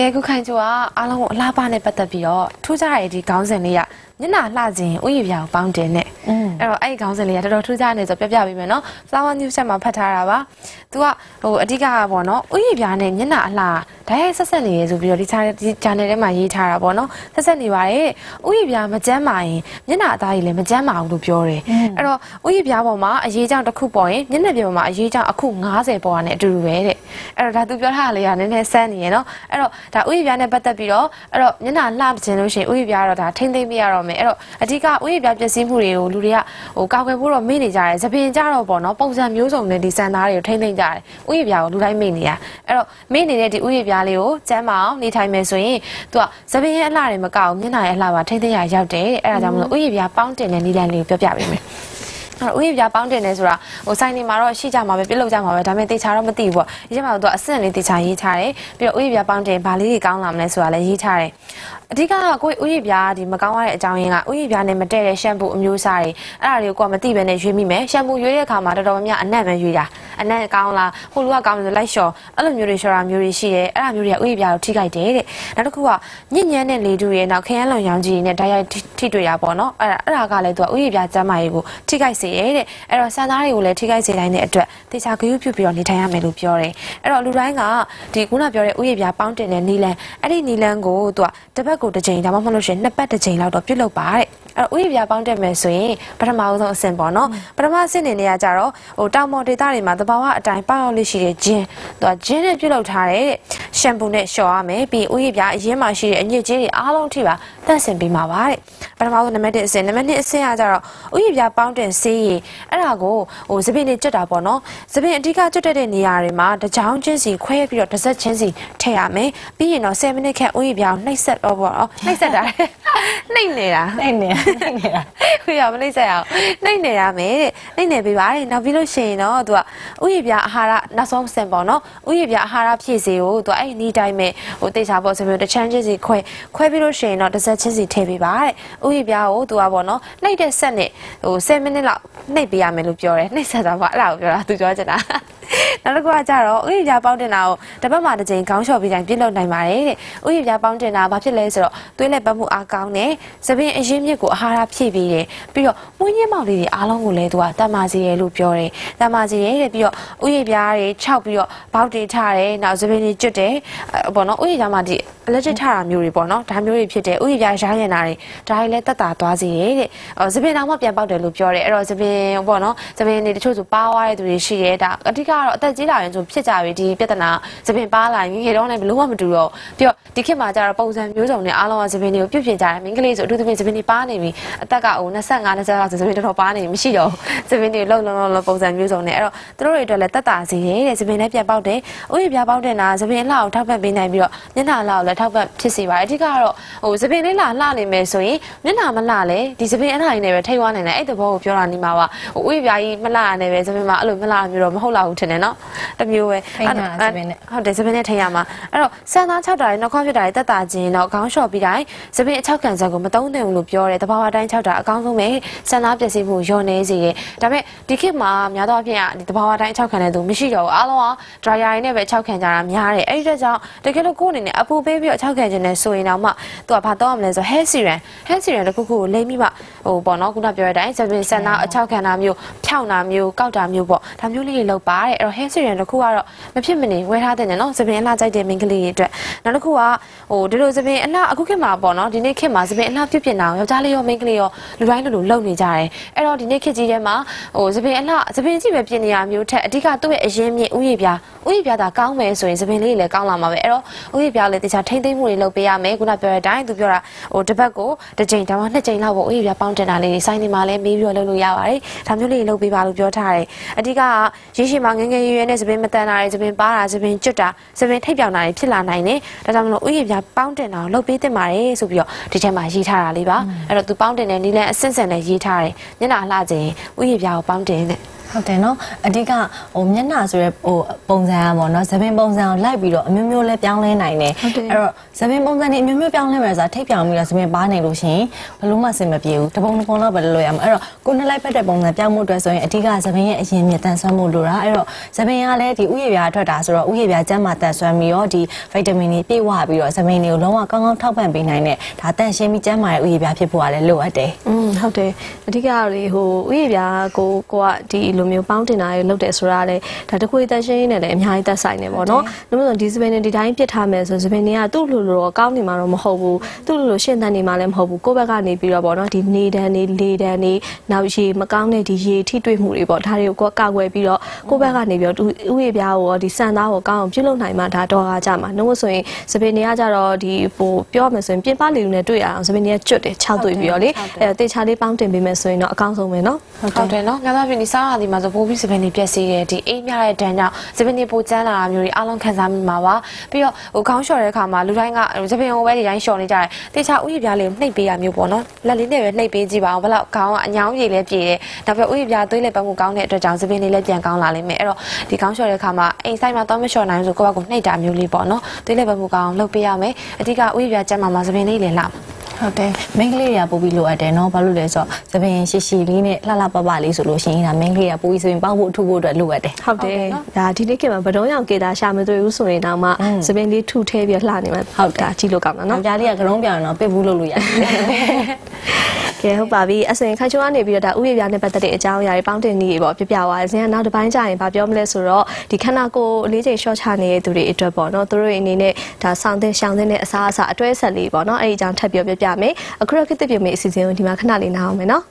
ကဲခုခိုင်ချိုကအားလုံးကိုအလားပါနဲ့ပတ်သက်ပြီးတော့ထူးခြားတဲ့ဒီခေါင်းစဉ်လေးကညနာလှခြင်းဥယျာဉ်ပြာကိုပေါင်းတင်နဲ့အဲ့တော့အဲ့ဒီခေါင်းစဉ်လေးကတော်တော်ထူးခြားနေဆိုပြပြပေးမယ်နော် Flower News ဆက်မှာဖတ်ထားတာပါသူကဟိုအဓိကကပေါ့နော်ဥယျာဉ်ပြာနဲ့ညနာအလှ ဓာတ်ရိုက်ဆက်ဆက်နေရဆိုပြီးတော့ဒီ channel ဒီ channel ထဲမှာရေးထားတာပေါ့နော်ဆက်ဆက်နေပါတယ်ဥယျာဉ်ပြာမကြမ်းပါရင်ညနာအသားကြီးလည်းမကြမ်းပါဘူးလို့ပြောတယ်အဲ့တော့ဥယျာဉ်ပြာပေါ်မှာအရေးကြောင့်တစ်ခုပေါ်ရင်ညနေပြပေါ်မှာအရေးကြောင့်အခု90ပေါ်ရတယ်အတူတူပဲတဲ့အဲ့တော့ဒါသူပြောထားတာလေးကနည်းနည်းစမ်းနေရနော်အဲ့တော့ဒါဥယျာဉ်ပြာနဲ့ပတ်သက်ပြီးတော့အဲ့တော့ညနာလှခြင်းလို့ရှိရင်ဥယျာဉ်ပြာကတော့ဒါထိမ့်သိမ့်မရတော့မယ်အဲ့တော့အဓိကဥယျာဉ်ပြာပျက်စီးမှုတွေကိုလူတွေကဟိုကောက်ွယ်ဖို့တော့မေ့နေကြတယ်သပင်ကြတော့ပေါ့နော်ပုံစံမျိုးစုံနဲ့ဒီစံသားတွေကိုထိမ့်သိမ့်ကြတယ်ဥယျာဉ်ပြာကိုလူတိုင်းမေ့နေရအဲ့တော့မေ့နေတဲ့ဒီဥယျာဉ်ပြာလေးကိုကျမ်းမအောင်နေထိုင်မယ်ဆိုရင်သူကသပင်ရဲ့အလှတွေမကောက်မျက်နှာရဲ့အလှပါထိမ့်သိမ့်ရရောက်တယ်အဲ့ဒါကြောင့်မလို့ဥယျာဉ်ပြာပေါင်းတင်တဲ့နီလန်လေးကိုပြောပြပေးမယ် အဲ့ဥယျာဉ်ပြပေါင်းတင်နေဆိုတာဟိုဆိုင်နေမှာတော့ရှိကြမှာပဲပြစ်လို့ကြမှာပဲဒါပေမဲ့တေချာတော့မသိဘူးပေါ့ဒီချက်မှာတော့အဆင့်လေးတေချာရေးထားတယ်ပြီးတော့ဥယျာဉ်ပြပေါင်းတင်ဘာလေးတွေကောင်းလာမလဲဆိုတာလည်းရေးထားတယ်အဓိကကကိုဥယျာဉ်ပြဒီမကောင်းရတဲ့အကြောင်းရင်းကဥယျာဉ်ပြနဲ့မတည့်တဲ့ရှမ်ပူအမျိုးအစားတွေအဲ့ဒါတွေကိုကမသိဘဲနဲ့ရွေးမိမယ်ရှမ်ပူရွေးတဲ့အခါမှာတော်တော်များများအနက်ပဲရွေးတာအနက်ကောင်းလားဟိုလူကကောင်းတယ်လိုက်လျှော်အဲ့လိုမျိုးတွေလျှော်တာမျိုးတွေရှိတယ်အဲ့ဒါမျိုးတွေကဥယျာဉ်ပြကိုထိခိုက်တယ်တဲ့နောက်တစ်ခုကညဉ့်ညမ်းတဲ့လေတူရဲ့နောက်ခရမ်းလွန်ရောင်ကြီးနဲ့ဓာတ်ရိုက်ထိတွေ့တာပေါ့နော်အဲ့ဒါအဲ့ဒါကလည်းသူကဥယျာဉ်ပြကျမ်းမာရေးကိုထိခိုက်စေတယ်တဲ့အဲ့တော့ဆန်သားတွေကိုလည်းထိခိုက်စေတိုင်းတဲ့အတွက်တေချာဂရုပြုပြီးတော့နေထိုင်ရမယ်လို့ပြောတယ်အဲ့တော့လူတိုင်းကဒီခုနပြောတဲ့ဥယျာဉ်ပြပေါင်းတင်တဲ့နီလန်အဲ့ဒီနီလန်ကိုသူကတစ်ပတ်ကိုတစ်ချိန်ဒါမှမဟုတ်လို့ရှိရင်နှစ်ပတ်တစ်ချိန်လောက်တော့ပြုတ်လုပ်ပါတဲ့ အဲ့တော့ဥယျာဉ်ပြပေါင်းတက်မယ်ဆိုရင်ပထမဦးဆုံးအဆင့်ပေါ့နော်ပထမအဆင့်နေနေရကြတော့ဟိုတောင်ပေါ်ဒေသတွေမှာတဘာဝအတိုင်းပေါက်ရောက်လေးရှိတဲ့ဂျင်းသူကဂျင်းနဲ့ပြုတ်လုပ်ထားတဲ့ရှမ်ပူနဲ့လျှော်ရမယ်ပြီးဥယျာဉ်ပြအရင်မှရှိတဲ့အညစ်အကြေးတွေအားလုံးထိပါတန့်စင်ပေးမှာပါတဲ့ပထမဆုံးနံပါတ်1အဆင့်နံပါတ်2အဆင့်ကကြတော့ဥယျာဉ်ပြပေါင်းတင်ဆေးရည်အဲ့ဒါကိုဟိုသပင်းတွေကျွတ်တာပေါ့နော်သပင်းအဓိကကျွတ်တဲ့နေရာတွေမှာတကြောင်ချင်းစီခွဲပြီးတော့တစ်စက်ချင်းစီထည့်ရမယ်ပြီးရင်တော့10မိနစ်ခန့်ဥယျာဉ်ပြနှိပ်ဆက်တော့ပေါ့နော်နှိပ်ဆက်တာနှိပ်နေတာနိုင်နေနိုင်နေတာခွေရမနှိပ်ဆက်အောင်နှိပ်နေရမယ်တဲ့နှိပ်နေပေးပါတဲ့နောက်ပြီးလို့ရှိရင်တော့သူကဥယျာဉ်ပြအာဟာရနောက်ဆုံးစင်ပေါ့နော်ဥယျာဉ်ပြအာဟာရဖြည့်စေကိုသူကအဲ့ဒီတိုင်းမဲ့ဟိုတိတ်ချာပေါ့ဆိုပြီးတစ်ချမ်းချင်းစီခွဲခွဲပြီးလို့ရှိရင်တော့တစ်စက်ချင်းစီထည့်ပေးပါတဲ့ဥယျာဉ်ပြကိုသူကပေါ့နော်နှိပ်တဲ့ဆက်နဲ့ဟို10မိနစ်လောက်နှိပ်ပေးရမယ်လို့ပြောတယ်နှိပ်ဆက်တာပေါ့အဲ့ဒါကိုပြောတာသူပြောချင်တာ နောက်တစ်ခုကကြတော့ဥယျာဉ်ပြပေါင်းတင်တာကိုတစ်ပတ်မှတစ်ချိန်ခေါင်းလျှော်ပြီးတိုင်းပြည့်လို့နိုင်ပါတယ်တဲ့ဥယျာဉ်ပြပေါင်းတင်တာဘာဖြစ်လဲဆိုတော့သွေးလက်ပတ်မှုအားကောင်းတယ်သပင်အရင်းမြစ်ကိုအာဟာရဖြည့်ပေးတယ်ပြီးတော့မွေးညင်းမောင်လေးတွေအားလုံးကိုလည်းသူကတတ်မာစီရဲလို့ပြောတယ်တတ်မာစီရဲတဲ့ပြီးတော့ဥယျာဉ်ပြားတွေခြောက်ပြီးတော့ဘောက်တွေထားတယ်နောက်သပင်တွေကျွတ်တယ်အဲပေါ့နော်ဥယျာဉ်ပြားမှာဒီ allergic ထားတာမျိုးတွေပေါ့နော်ဒါမျိုးတွေဖြစ်တယ်ဥယျာဉ်ပြားရားရင်တာတွေဒါတွေလည်းတက်တာသွားစေတယ်တဲ့အော်သပင်တောင်မှပြန်ပေါက်တယ်လို့ပြောတယ်အဲ့တော့သပင်ပေါ့နော်သပင်တွေတချို့ဆိုပါသွားတဲ့သူတွေရှိတယ်ဒါအဓိကတော့အသက်ကြီးလာရင်ဆိုဖြစ်ကြပြီဒီပြဿနာသပင်ပါလာရင်ငယ်တော့လည်းဘလို့မှမတူတော့ပြီးတော့ဒီခေတ်မှာကျတော့ပုံစံမျိုးစုံနဲ့အားလုံးကသပင်တွေကိုပြုတ်ပြင်ကြတယ်မိန်းကလေးဆိုအထူးသဖြင့်သပင်တွေပါနေပြီအသက်ကဟို25 20လောက်ဆိုသပင်တော်တော်ပါနေပြီမရှိတော့သပင်တွေလုံးလုံးလုံးပုံစံမျိုးစုံနဲ့အဲ့တော့သူတို့တွေအတွက်လည်းတက်တာစေတယ်တဲ့သပင်လည်းပြန်ပေါက်တယ်ဥယျာဉ်ပြပေါက်တဲ့နာသပင်လှကိုထောက်ပံ့ပေးနိုင်ပြီးတော့မျက်နှာလှကိုလည်းထောက်ပံ့ဖြစ်စေပါတယ်အဓိကတော့ဟိုသပင်လေးလှလှနေမယ်ဆိုရင်မျက်နှာမလှလဲဒီသပင်အလှရင်းနဲ့ပဲထိတ်သွားနိုင်တယ်အဲ့တဘောကိုပြောတာနေမှာပါဟိုဥယျာဉ်ပြကြီးမလှရနဲ့ပဲသပင်မှာအဲ့လိုမလှမျိုးတော့မဟုတ်လောက်ဘူးထင်တယ်နော်တမျိုးပဲထိန်းတာသပင်နဲ့ဟုတ်တယ်သပင်နဲ့ထိရမှာအဲ့တော့ဆန်သား6တာတွေနောက်ခေါက်ဖြစ်တာတွေတက်တာချင်းတော့ခေါင်းလျှော့ပြီးတိုင်းသပင်အချောက်ကန်ဆက်ကိုမတုံးသင့်ဘူးလို့ပြောတယ်တဘာဝတိုင်း6တာအကောင်းဆုံးပဲဆန်သားပျက်စီးမှုညော့နေစေတယ်ဒါပေမဲ့ဒီခေတ်မှာများသောအားဖြင့်ဒီတဘာဝတိုင်းအချောက်ခံတဲ့သူမရှိတော့ဘူးအားလုံးက dryer ရင်းနဲ့ပဲအချောက်ခံကြတာများတယ်အဲ့ဒီအတွက်ကြောင့်တကယ်လို့ကိုယ်အနေနဲ့အပူပေးပြီးတော့အချောက်ခံခြင်းနဲ့ဆိုရင်တော့မှသူကဘာတော့ရမလဲဆို hair serum hair serum တစ်ခုခုကိုလိမ့်ပြီးမှဟိုပေါ့နော်ခုနပြောတဲ့အတိုင်းသပင်ဆန်သားအချောက်ခံတာမျိုးဖြောင်းတာမျိုးကောက်တာမျိုးပေါ့ဒါမျိုးလေးတွေလုပ်ပါတဲ့အဲ့တော့ hair serum တစ်ခုကတော့မဖြစ်မနေဝယ်ထားတဲ့နော်သပင်အလှကြိုက်တဲ့မိန်းကလေးတွေအတွက်နောက်တစ်ခုကဟိုဒီလိုသပင်အလှအခုခေတ်မှာပေါ့နော်ဒီနေ့ခေတ်မှာသပင်အလှပြုတ်ပြင်တာယောက်ျားလေးရောမိန်းကလေးရောလူတိုင်းလူလူလုပ်နေကြတယ်အဲ့တော့ဒီနေ့ခေတ်ကြီးထဲမှာဟိုသပင်အလှသပင်ကြည့်ပဲပြင်နေရမျိုးထက်အဓိကသူ့ရဲ့အရင်မြင့်ဥယျာဉ်ပြာဥယျာဉ်ပြာသာကောင်းမယ်ဆိုရင်သပင်လေးလည်းကောင်းလာမှာပဲအဲ့တော့ဥယျာဉ်ပြာလည်းတခြားထိမ့်သိမ့်မှုတွေလုပ်ပေးရမယ်ခုနပြောတဲ့အတိုင်းသူပြောတာဟိုတစ်ပတ်ကိုတစ်ချိန်ဒါမှနှစ်ချိန်လောက်ပေါ့ဥယျာဉ်ပြာပေါင်းတင်တာလေးစိုင်းနေမှာလည်းမေးပြီးတော့လုပ်လို့ရပါတယ်ဒါမျိုးလေးလုပ်ပေးပါလို့ပြောထားတယ်အဓိကရေရှည်မှာငငယ်ရွယ်ရွယ်နဲ့သပင်မတန်တာတွေသပင်ပါတာသပင်ကျွတ်တာသပင်ထိပ်ပြောင်တာတွေဖြစ်လာနိုင်တယ်ဒါကြောင့်မလို့ဥယျာဉ်ပြာပေါင်းတင်တာကိုလုပ်ပေးတင်ပါတယ်ဆိုပြီးတော့ဒီထဲမှာရေးထားတာလေးပါအဲ့တော့သူပေါင်းတင်တဲ့နီလန်အဆင့်ဆင့်နဲ့ရေးထားတယ်ညနာလှခြင်းဥယျာဉ်ပြာကိုပေါင်းတင်တဲ့ ဟုတ်တယ်နော်အဓိကဟိုမျက်နှာဆိုရဲဟိုပုံစံอ่ะပေါ့နော်သပင်ပုံစံကိုလိုက်ပြီးတော့အမျိုးမျိုးလဲပြောင်းလဲနိုင်တယ် ဟုတ်တယ် အဲ့တော့သပင်ပုံစံနေအမျိုးမျိုးပြောင်းလဲမယ်ဆိုတာထိပ်ပြောင်ပြီးတော့သပင်ပါနေလို့ရှိရင်ဘယ်လို့မှအဆင်မပြေဘူးတပုံတစ်ပုံတော့ပဲလွယ်ရမှာအဲ့တော့ကိုယ်နဲ့လိုက်ဖက်တဲ့ပုံစံပြောင်းမှုအတွက်ဆိုရင်အဓိကသပင်ရဲ့အရင်မြင့်တန်ဆွမ်းမှုလိုတာအဲ့တော့သပင်ကလည်းဒီဥယျာပြားထွက်တာဆိုတော့ဥယျာပြားကျန်းမာတန်ဆွမ်းပြီးတော့ဒီဗိုက်တာမင်တွေပြည့်ဝပြီးတော့သပင်တွေကိုလုံးဝကောင်းကောင်းထောက်ပံ့ပေးနိုင်တဲ့ဒါတန်ရှင်းပြီးကျန်းမာတဲ့ဥယျာပြားဖြစ်ဖို့ကလည်းလိုအပ်တယ် อืมဟုတ်တယ်အဓိကလေဟိုဥယျာပြားကိုကိုကဒီ လိုမျိုးပေါင်းတင်တာတွေလုပ်တယ်ဆိုတာလေဒါတခွေတက်ရှင်းနဲ့လည်းအများကြီးသက်ဆိုင်နေပေါ့နော်။ဒါမှမဟုတ်ဒီစပင်တွေဒီတိုင်းပြစ်ထားမယ်ဆိုစပင်တွေကသူ့လိုလိုတော့ကောင်းနေမှာတော့မဟုတ်ဘူး။သူ့လိုလိုရှင်းတန်နေမှာလည်းမဟုတ်ဘူး။ကိုယ့်ဘက်ကနေပြီးတော့ပေါ့နော်ဒီနေတန်းနေလေတန်းနေနောက်ရေမကောင်းတဲ့ဒီရေထိတွေ့မှုတွေပေါ့ဒါတွေကိုကိုယ်ကာကွယ်ပြီးတော့ကိုယ့်ဘက်ကနေပြီးတော့ဥယျာပြားကိုဒီစံသားကိုကောင်းအောင်ပြုလုပ်နိုင်မှဒါတော့ကားကြမှာ။နှုတ်ဆိုရင်စပင်တွေကကြတော့ဒီဟိုပြောရမယ်ဆိုရင်ပြင်ပလေလူနဲ့တွေ့ရအောင်စပင်တွေကကျွတ်တယ်ခြောက်တွေ့ပြီးတော့လေအဲတေချာလေးပေါင်းတင်ပေးမယ်ဆိုရင်တော့အကောင်းဆုံးပဲနော်။ဟုတ်တယ်နော်များသောအားဖြင့်ဒီစားရသည်မှာဆိုပိုးပြီးစပင်းတွေပြက်စီးတယ်ဒီအိမ်များတဲ့ဒဏ်ကြောင့်စပင်းတွေပိုကျန်းလာတာမျိုးတွေအားလုံးခံစားမိမှာပါပြီးတော့ဟိုခေါင်းလျှော်တဲ့အခါမှာလူတိုင်းကစပင်းကိုပဲဒီတိုင်းလျှော်နေကြတယ်တေချာဥယျာပြားလေးကိုနှိပ်ပေးရမျိုးပေါ့နော်လက်လေးနဲ့ပဲနှိပ်ပေးကြည့်ပါအောင်ဘယ်လောက်ခေါင်းကအညောင်းရည်လည်းပြေတယ်နောက်ပြီးဥယျာပြားသွေးလည်းပတ်မှုကောင်းတဲ့အတွက်ကြောင့်စပင်းလေးလည်းပြန်ကောင်းလာလိမ့်မယ်အဲ့တော့ဒီခေါင်းလျှော်တဲ့အခါမှာအိမ်ဆိုင်မှာတော့မလျှော်နိုင်ဘူးဆိုကိုယ့်ဘက်ကိုနှိပ်တာမျိုးလေးပေါ့နော်သွေးလည်းပတ်မှုကောင်းအောင်လုပ်ပေးရမယ်အဓိကဥယျာပြားကျန်းမာမှာစပင်းလေးလည်းလာမှာ ဟုတ်တယ်မိန်းကလေးတွေကပို့ပြီးလိုအပ်တယ်နော်ဘာလို့လဲဆိုတော့သပင်ရှိရှိလေးနဲ့လှလှပပလေးဆိုလို့ရှိရင်ဒါမိန်းကလေးတွေကပို့ပြီးသပင်ပေါက်ဖို့အထုဖို့အတွက်လိုအပ်တယ်ဟုတ်တယ်ဒါဒီနေ့ခေတ်မှာဘဒုံရောင်ကေတာရှာမတွေ့ဘူးဆိုရင်တော့မှစပင်းလေးထုထဲပြီးလှနေမှာဟုတ်တာကြည့်လို့ကောင်းတာ။နောနော်င်ကြားလေးကကရုံးပြောင်ရင်တော့ပစ်ဘူးလုပ်လို့ရတယ်ကဲဟုတ်ပါပြီအဆိုရင်ခိုင်ချုံကနေပြီးတော့ဒါဥယျာပြားနဲ့ပတ်သက်တဲ့အကြောင်းအရာတွေပေါင်းတင်နေပြီပေါ့ပြပြသွားတယ်ဇင်ကနောက်တစ်ပိုင်းကျရင်ဗာပြောမလဲဆိုတော့ဒီခန္ဓာကိုယ်အလေးချိန် short ချနေတဲ့သူတွေအတွက်ပေါ့နော်သူတို့အနေနဲ့ဒါဆောင်းတဲ့ရှောင်းတဲ့အစားအစာအတွဲဆက်လေးပေါ့နော်အဲ့ဒီအကြောင်းထပ်ပြောပြပြမယ်အခုတော့ခေတ်သစ်ပြမေအစီအစဉ်ကိုဒီမှာခဏလေးနားအောင်မယ်နော်